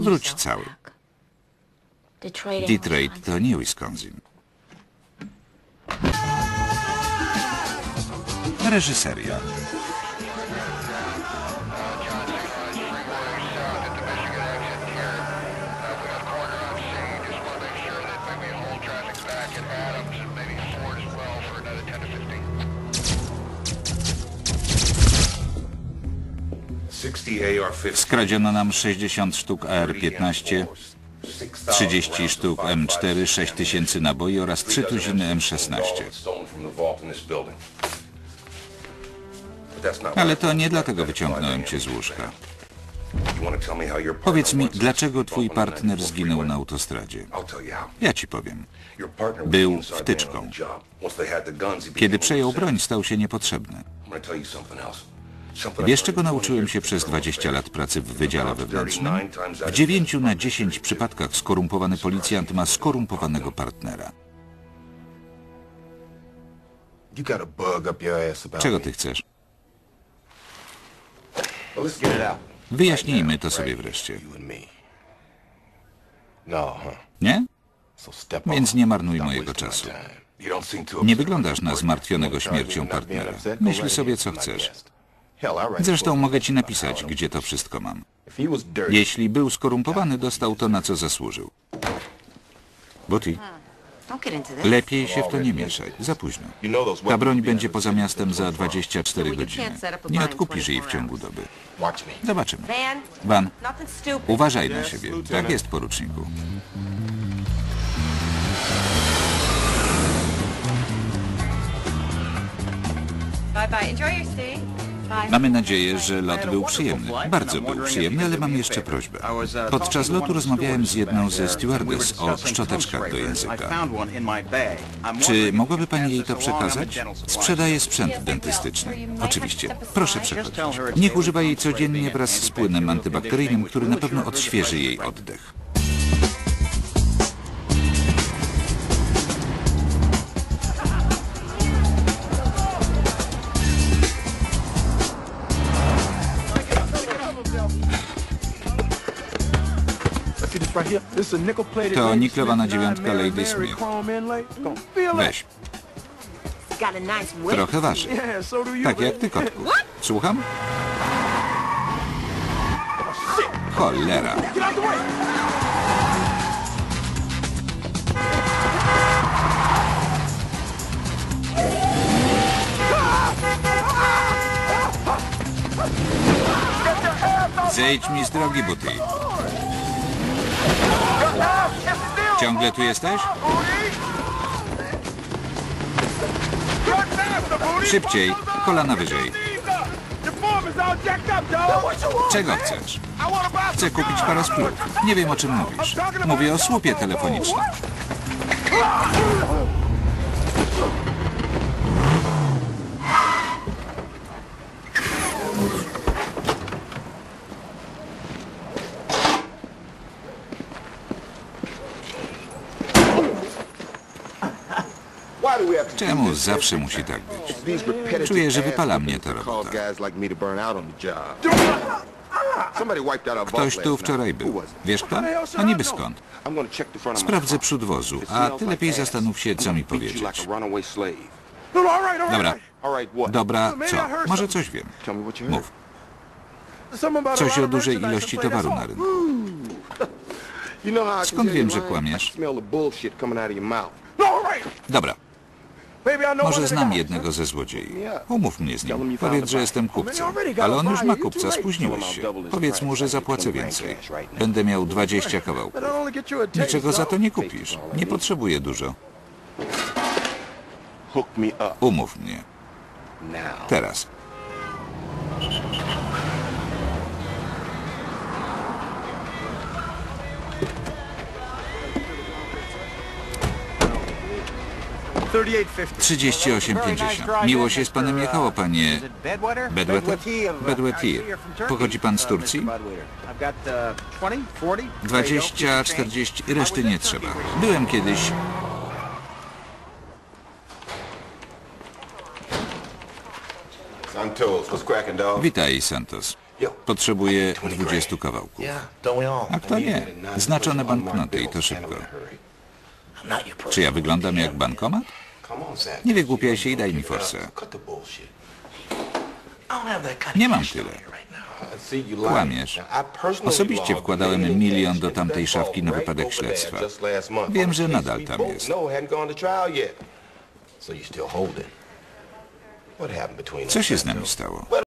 Wróć cały. Detroit to nie Wisconsin. Reżyseria. Skradziono nam 60 sztuk AR-15, 30 sztuk M4, 6 tysięcy naboi oraz 3 tuziny M16. Ale to nie dlatego wyciągnąłem cię z łóżka. Powiedz mi, dlaczego twój partner zginął na autostradzie? Ja ci powiem. Był wtyczką. Kiedy przejął broń, stał się niepotrzebny. Wiesz, czego nauczyłem się przez 20 lat pracy w Wydziale Wewnętrznym? W 9 na 10 przypadkach skorumpowany policjant ma skorumpowanego partnera. Czego ty chcesz? Wyjaśnijmy to sobie wreszcie. No? Nie? Więc nie marnuj mojego czasu. Nie wyglądasz na zmartwionego śmiercią partnera. Myśl sobie, co chcesz. Zresztą mogę ci napisać, gdzie to wszystko mam. Jeśli był skorumpowany, dostał to, na co zasłużył. Buti, lepiej się w to nie mieszaj. Za późno. Ta broń będzie poza miastem za 24 godziny. Nie odkupisz jej w ciągu doby. Zobaczymy. Van, uważaj na siebie. Tak jest, poruczniku. Bye bye. Enjoy your stay. Mamy nadzieję, że lot był przyjemny. Bardzo był przyjemny, ale mam jeszcze prośbę. Podczas lotu rozmawiałem z jedną ze stewardess o szczoteczkach do języka. Czy mogłaby pani jej to przekazać? Sprzedaje sprzęt dentystyczny. Oczywiście. Proszę przechodzić. Niech używa jej codziennie wraz z płynem antybakteryjnym, który na pewno odświeży jej oddech. To niklowana dziewiątka Lady Smith. Weź. Got a nice whip. Trochę waży. Yeah, so do you. Tak jak ty, kotku. Słucham? Cholera. Get out the way. Zejdź mi z drogi, buty. Ciągle tu jesteś? Szybciej, kolana wyżej. Czego chcesz? Chcę kupić parę. Nie wiem, o czym mówisz. Mówię o słupie telefonicznym. Why do we have to do Czemu zawsze musi tak być? Czuję, że wypala mnie ta robota. Ktoś tu wczoraj był. Wiesz kto? A niby skąd? Sprawdzę przód wozu, a ty lepiej zastanów się, co mi powiedzieć. Dobra, dobra, co? Może coś wiem. Mów. Coś o dużej ilości towaru na rynku. Skąd wiem, że kłamiesz? Dobra, może znam jednego ze złodziei. Umów mnie z nim. Powiedz, że jestem kupcem. Ale on już ma kupca, spóźniłeś się. Powiedz mu, że zapłacę więcej. Będę miał 20 kawałków. Niczego za to nie kupisz. Nie potrzebuję dużo. Umów mnie. Teraz. Trzydzieści osiem pięćdziesiąt. Miło się z panem jechało, panie Bedwetter? Bedwettir. Pochodzi pan z Turcji? 20, 40, reszty nie trzeba. Byłem kiedyś... Witaj, Santos. Potrzebuję 20 kawałków. A kto nie? Znaczone banknoty i to szybko. Czy ja wyglądam jak bankomat? Nie wygłupiaj się i daj mi forsę. Nie mam tyle. Kłamiesz. Osobiście wkładałem milion do tamtej szafki na wypadek śledztwa. Wiem, że nadal tam jest. Co się z nami stało?